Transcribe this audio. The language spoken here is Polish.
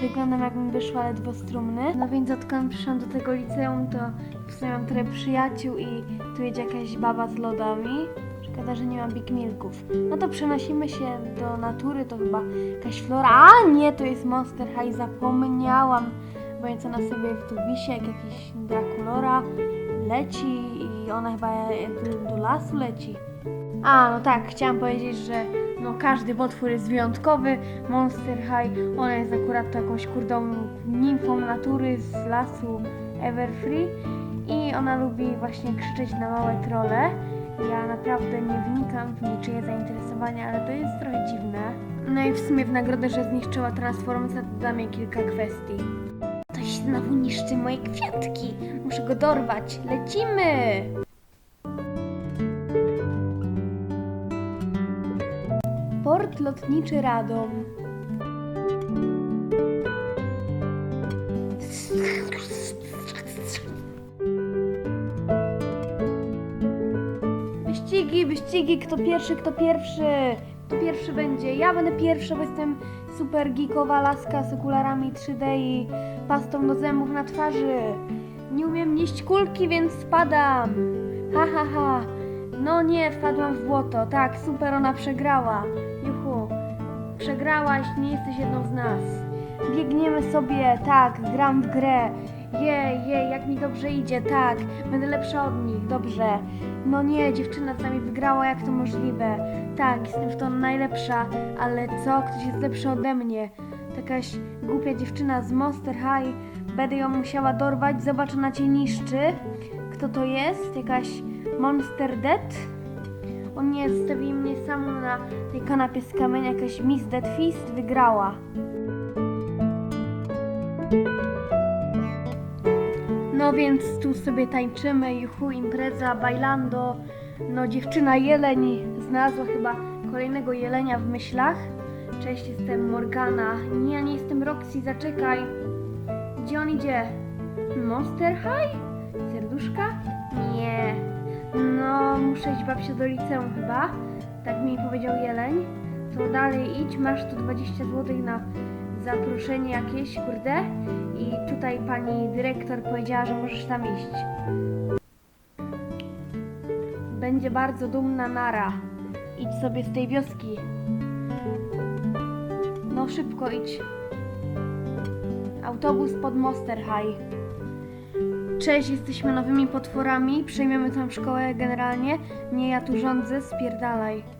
wyglądam jakbym wyszła ledwo strumny. No więc odkąd przyszłam do tego liceum, to w sumie mam trochę przyjaciół i tu jedzie jakaś baba z lodami. Szkoda, że nie ma Big Milków. No to przenosimy się do natury, to chyba jakaś flora. A nie, to jest Monster High, zapomniałam. Bo nieco na sobie tu wisi, jak jakiś Draculora leci i ona chyba do lasu leci. A, no tak, chciałam powiedzieć, że no każdy potwór jest wyjątkowy. Monster High, ona jest akurat jakąś kurdą nimfą natury z lasu Everfree i ona lubi właśnie krzyczeć na małe trole. Ja naprawdę nie wnikam w niczyje zainteresowania, ale to jest trochę dziwne. No i w sumie w nagrodę, że zniszczyła transformacja, to dam jej kilka kwestii. Ktoś znowu niszczy moje kwiatki. Muszę go dorwać. Lecimy! Port lotniczy Radom. Wyścigi, wyścigi, kto pierwszy, kto pierwszy. Kto pierwszy będzie? Ja będę pierwsza, bo jestem super geekowa laska z okularami 3D i pastą do zębów na twarzy. Nie umiem nieść kulki, więc spadam. Ha, ha, ha. No nie, wpadłam w błoto. Tak, super, ona przegrała. Juhu. Przegrałaś, nie jesteś jedną z nas. Biegniemy sobie, tak, gram w grę. Jej, jej, jak mi dobrze idzie, tak, będę lepsza od nich, dobrze. No nie, dziewczyna z nami wygrała, jak to możliwe? Tak, jestem w to najlepsza, ale co, ktoś jest lepszy ode mnie. Jakaś głupia dziewczyna z Monster High, będę ją musiała dorwać, zobacz, ona cię niszczy. Kto to jest? Jakaś Monster Dead? O nie, zostawili mnie samą na tej kanapie z kamienia, jakaś Miss Dead Fist wygrała. No więc tu sobie tańczymy, juhu, impreza, bailando. No dziewczyna jeleń znalazła chyba kolejnego jelenia w myślach. Cześć, jestem Morgana. Nie, ja nie jestem Roxy, zaczekaj. Gdzie on idzie? Monster High? Serduszka? Nie. No, muszę iść babcia do liceum chyba. Tak mi powiedział jeleń. To dalej idź, masz tu 20 zł na zaproszenie jakieś, kurde. I tutaj pani dyrektor powiedziała, że możesz tam iść. Będzie bardzo dumna Nara. Idź sobie z tej wioski. No szybko idź. Autobus pod Monster High. Cześć, jesteśmy nowymi potworami. Przejmiemy tę szkołę generalnie. Nie, ja tu rządzę, spierdalaj.